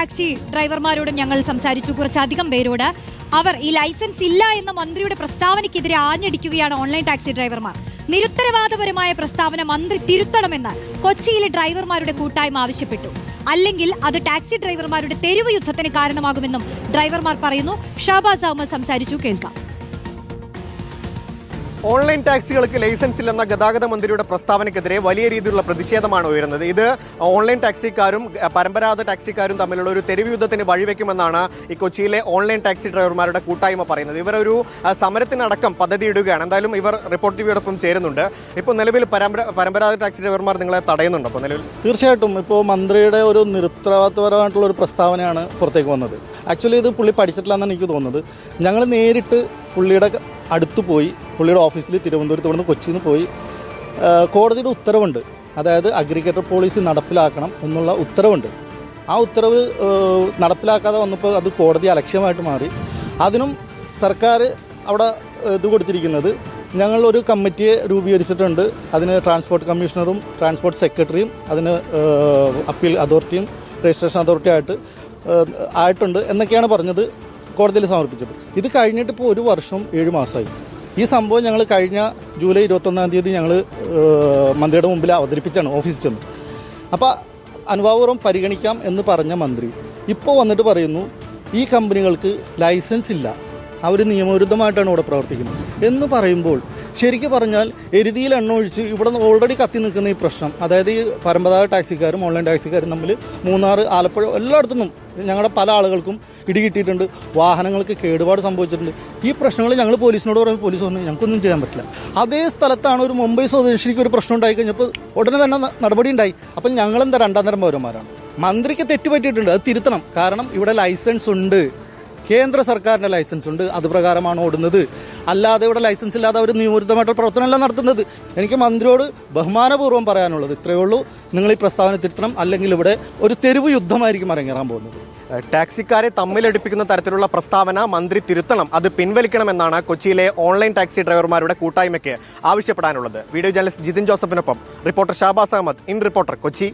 Taxi ഡ്രൈവർമാരോടും ഞങ്ങൾ സംസാരിച്ചു. കുറച്ചധികം പേരോട് അവർ ഈ ലൈസൻസ് ഇല്ല എന്ന മന്ത്രിയുടെ പ്രസ്താവനയ്ക്കെതിരെ ആഞ്ഞടിക്കുകയാണ് ഓൺലൈൻ ടാക്സി ഡ്രൈവർമാർ. നിരുത്തരവാദപരമായ പ്രസ്താവന മന്ത്രി തിരുത്തണമെന്ന് കൊച്ചിയിലെ ഡ്രൈവർമാരുടെ കൂട്ടായ്മ ആവശ്യപ്പെട്ടു. അല്ലെങ്കിൽ അത് ടാക്സി ഡ്രൈവർമാരുടെ തെരുവ് യുദ്ധത്തിന് കാരണമാകുമെന്നും ഡ്രൈവർമാർ പറയുന്നു. ഷാബാസ് അഹമ്മദ് സംസാരിച്ചു. കേൾക്കാം. ഓൺലൈൻ ടാക്സികൾക്ക് ലൈസൻസ് ഇല്ലെന്ന ഗതാഗത മന്ത്രിയുടെ പ്രസ്താവനയ്ക്കെതിരെ വലിയ രീതിയിലുള്ള പ്രതിഷേധമാണ് ഉയരുന്നത്. ഇത് ഓൺലൈൻ ടാക്സിക്കാരും പരമ്പരാഗത ടാക്സിക്കാരും തമ്മിലുള്ള ഒരു തെരുവ് യുദ്ധത്തിന് വഴിവെക്കുമെന്നാണ് ഈ കൊച്ചിയിലെ ഓൺലൈൻ ടാക്സി ഡ്രൈവർമാരുടെ കൂട്ടായ്മ പറയുന്നത്. ഇവരൊരു സമരത്തിനടക്കം പദ്ധതി ഇടുകയാണ് എന്തായാലും ഇവർ റിപ്പോർട്ട് ടിവിയോടൊപ്പം ചേരുന്നുണ്ട്. ഇപ്പോൾ നിലവിൽ പരമ്പരാഗത ടാക്സി ഡ്രൈവർമാർ നിങ്ങളെ തടയുന്നുണ്ട് അപ്പോൾ നിലവിൽ? തീർച്ചയായിട്ടും. ഇപ്പോൾ മന്ത്രിയുടെ ഒരു നിരുത്തരവാദപരമായിട്ടുള്ള ഒരു പ്രസ്താവനയാണ് പുറത്തേക്ക് വന്നത്. ആക്ച്വലി ഇത് പുള്ളി പഠിച്ചിട്ടില്ല എന്നാണ് എനിക്ക് തോന്നുന്നത്. ഞങ്ങൾ നേരിട്ട് പുള്ളിയുടെ അടുത്ത് പോയി പുള്ളിയുടെ ഓഫീസിൽ തിരുവനന്തപുരത്ത് ഇവിടുന്ന് കൊച്ചിയിൽ നിന്ന് പോയി കോടതിയുടെ ഉത്തരവുണ്ട്. അതായത് അഗ്രിഗേറ്റർ പോളിസി നടപ്പിലാക്കണം എന്നുള്ള ഉത്തരവുണ്ട്. ആ ഉത്തരവ് നടപ്പിലാക്കാതെ വന്നപ്പോൾ അത് കോടതി അലക്ഷ്യമായിട്ട് മാറി. അതിനും സർക്കാർ അവിടെ ഇത് കൊടുത്തിരിക്കുന്നത് ഞങ്ങൾ ഒരു കമ്മിറ്റിയെ രൂപീകരിച്ചിട്ടുണ്ട്. അതിന് ട്രാൻസ്പോർട്ട് കമ്മീഷണറും ട്രാൻസ്പോർട്ട് സെക്രട്ടറിയും അതിന് അപ്പീൽ അതോറിറ്റിയും രജിസ്ട്രേഷൻ അതോറിറ്റി ആയിട്ട് ആയിട്ടുണ്ട് എന്നൊക്കെയാണ് പറഞ്ഞത് കോടതിയിൽ സമർപ്പിച്ചത്. ഇത് കഴിഞ്ഞിട്ട് ഇപ്പോൾ ഒരു വർഷം ഏഴ് മാസമായി. ഈ സംഭവം ഞങ്ങൾ കഴിഞ്ഞ ജൂലൈ ഇരുപത്തൊന്നാം തീയതി ഞങ്ങൾ മന്ത്രിയുടെ മുമ്പിൽ അവതരിപ്പിച്ചാണ് ഓഫീസിൽ ചെന്ന്. അപ്പോൾ അനുഭാവപൂർവം പരിഗണിക്കാം എന്ന് പറഞ്ഞ മന്ത്രി ഇപ്പോൾ വന്നിട്ട് പറയുന്നു ഈ കമ്പനികൾക്ക് ലൈസൻസ് ഇല്ല. അവർ നിയമവിരുദ്ധമായിട്ടാണ് ഇവിടെ പ്രവർത്തിക്കുന്നത്. എന്ന് പറയുമ്പോൾ ശരിക്കും പറഞ്ഞാൽ എരുതിയിൽ എണ്ണ ഒഴിച്ച് ഇവിടെ ഓൾറെഡി കത്തി നിൽക്കുന്ന ഈ പ്രശ്നം അതായത് ഈ പരമ്പരാഗത ടാക്സിക്കാരും ഓൺലൈൻ ടാക്സിക്കാരും തമ്മിൽ മൂന്നാർ ആലപ്പുഴ എല്ലായിടത്തുനിന്നും ഞങ്ങളുടെ പല ആളുകൾക്കും ഇടി കിട്ടിയിട്ടുണ്ട് വാഹനങ്ങൾക്ക് കേടുപാട് സംഭവിച്ചിട്ടുണ്ട്. ഈ പ്രശ്നങ്ങൾ ഞങ്ങൾ പോലീസിനോട് പറയുമ്പോൾ പോലീസ് പറഞ്ഞു ഞങ്ങൾക്കൊന്നും ചെയ്യാൻ പറ്റില്ല. അതേ സ്ഥലത്താണ് ഒരു മുംബൈ സ്വദേശിക്ക് ഒരു പ്രശ്നം ഉണ്ടായി കഴിഞ്ഞപ്പോൾ ഉടനെ തന്നെ നടപടി ഉണ്ടായി. അപ്പം ഞങ്ങളെന്താ രണ്ടാം തരം പൗരന്മാരാണ്. മന്ത്രിക്ക് തെറ്റുപറ്റിയിട്ടുണ്ട്. അത് തിരുത്തണം. കാരണം ഇവിടെ ലൈസൻസ് ഉണ്ട്. കേന്ദ്ര സർക്കാരിന്റെ ലൈസൻസ് ഉണ്ട്. അത് പ്രകാരമാണ് ഓടുന്നത്. അല്ലാതെ ഇവിടെ ലൈസൻസ് ഇല്ലാതെ അവർ നിയമവിരുദ്ധമായിട്ടുള്ള പ്രവർത്തനമല്ല നടത്തുന്നത്. എനിക്ക് മന്ത്രിയോട് ബഹുമാനപൂർവം പറയാനുള്ളത് ഇത്രയേ ഉള്ളൂ. നിങ്ങൾ ഈ പ്രസ്താവന തിരുത്തണം. അല്ലെങ്കിൽ ഇവിടെ ഒരു തെരുവ് യുദ്ധമായിരിക്കും അരങ്ങേറാൻ പോകുന്നത്. ടാക്സിക്കാരെ തമ്മിലടിപ്പിക്കുന്ന തരത്തിലുള്ള പ്രസ്താവന മന്ത്രി തിരുത്തണം. അത് പിൻവലിക്കണമെന്നാണ് കൊച്ചിയിലെ ഓൺലൈൻ ടാക്സി ഡ്രൈവർമാരുടെ കൂട്ടായ്മയ്ക്ക് ആവശ്യപ്പെടാനുള്ളത്. Video journalist Jithin ജോസഫിനൊപ്പം reporter Shabaz Ahmed. In reporter Kochi.